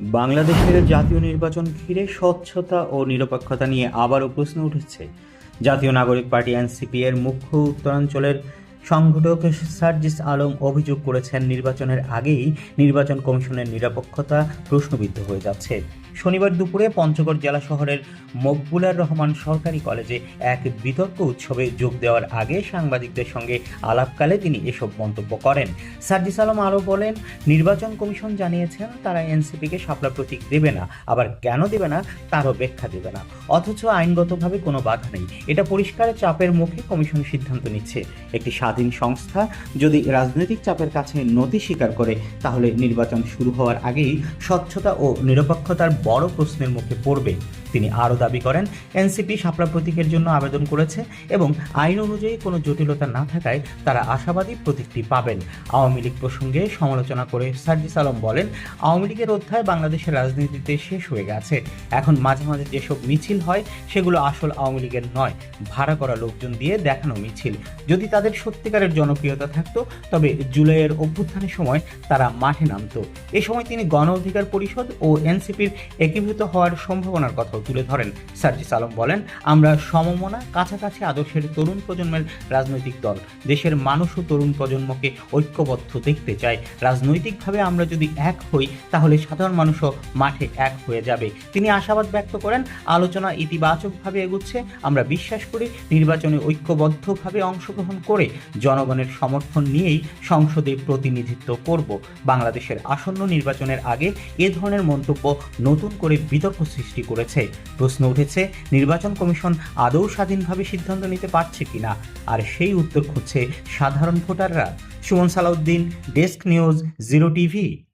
বাংলাদেশের জাতীয় নির্বাচন ঘিরে স্বচ্ছতা ও নিরপেক্ষতা নিয়ে আবারও প্রশ্ন উঠেছে। জাতীয় নাগরিক পার্টি এনসিপি এর মুখ্য উত্তরাঞ্চলের সংগঠক সার্জিস আলম অভিযোগ করেছেন, নির্বাচনের আগেই নির্বাচন কমিশনের নিরপেক্ষতা প্রশ্নবিদ্ধ হয়ে যাচ্ছে। শনিবার দুপুরে পঞ্চগড় জেলা শহরের মকবুলার রহমান সরকারি কলেজে এক বিতর্ক উৎসবে যোগ দেওয়ার আগে সাংবাদিকদের সঙ্গে আলাপকালে তিনি এসব মন্তব্য করেন। সার্জিস আলম আরও বলেন, নির্বাচন কমিশন জানিয়েছেন, তারা এনসিপিকে শাপলা প্রতীক দেবে না। আবার কেন দেবে না তারও ব্যাখ্যা দেবে না। অথচ আইনগতভাবে কোনো বাধা নেই। এটা পরিষ্কার চাপের মুখে কমিশন সিদ্ধান্ত নিচ্ছে। একটি স্বাধীন সংস্থা যদি রাজনৈতিক চাপের কাছে নতি স্বীকার করে, তাহলে নির্বাচন শুরু হওয়ার আগেই স্বচ্ছতা ও নিরপেক্ষতার বড় প্রশ্নের মুখে পড়বে। তিনি আরও দাবি করেন, এনসিপি শাপলা প্রতীকের জন্য আবেদন করেছে এবং আইন অনুযায়ী কোনো জটিলতা না থাকায় তারা আশাবাদী প্রতীকটি পাবেন। আওয়ামী লীগ প্রসঙ্গে সমালোচনা করে সার্জিস আলম বলেন, আওয়ামী লীগের অধ্যায় বাংলাদেশের রাজনীতিতে শেষ হয়ে গেছে। এখন মাঝে মাঝে যেসব মিছিল হয়, সেগুলো আসল আওয়ামী লীগের নয়। ভাড়া করা লোকজন দিয়ে দেখানো মিছিল। যদি তাদের সত্যিকারের জনপ্রিয়তা থাকতো, তবে জুলাইয়ের অভ্যুত্থানের সময় তারা মাঠে নামতো। এ সময় তিনি গণ অধিকার পরিষদ ও এনসিপির একীভূত হওয়ার সম্ভাবনার কথাও তুলে ধরেন সার্জিস আলম বলেন, আমরা সমমনা, কাছাকাছি আদর্শের তরুণ প্রজন্মের রাজনৈতিক দল। দেশের মানুষ ও তরুণ প্রজন্মকে ঐক্যবদ্ধ দেখতে চাই রাজনৈতিকভাবে আমরা যদি এক হই, তাহলে সাধারণ মানুষও মাঠে এক হয়ে যাবে। তিনি আশাবাদ ব্যক্ত করেন, আলোচনা ইতিবাচকভাবে এগুচ্ছে। আমরা বিশ্বাস করি, নির্বাচনে ঐক্যবদ্ধভাবে অংশগ্রহণ করে জনগণের সমর্থন নিয়েই সংসদে প্রতিনিধিত্ব করব। বাংলাদেশের আসন্ন নির্বাচনের আগে এ ধরনের মন্তব্য নতুন করে বিতর্ক সৃষ্টি করেছে। প্রশ্ন উঠেছে, নির্বাচন কমিশন আদৌ স্বাধীনভাবে সিদ্ধান্ত নিতে পারছে কিনা? আর সেই উত্তর খুঁজছে সাধারণ ভোটাররা। Suman Salauddin, desk news, zero TV.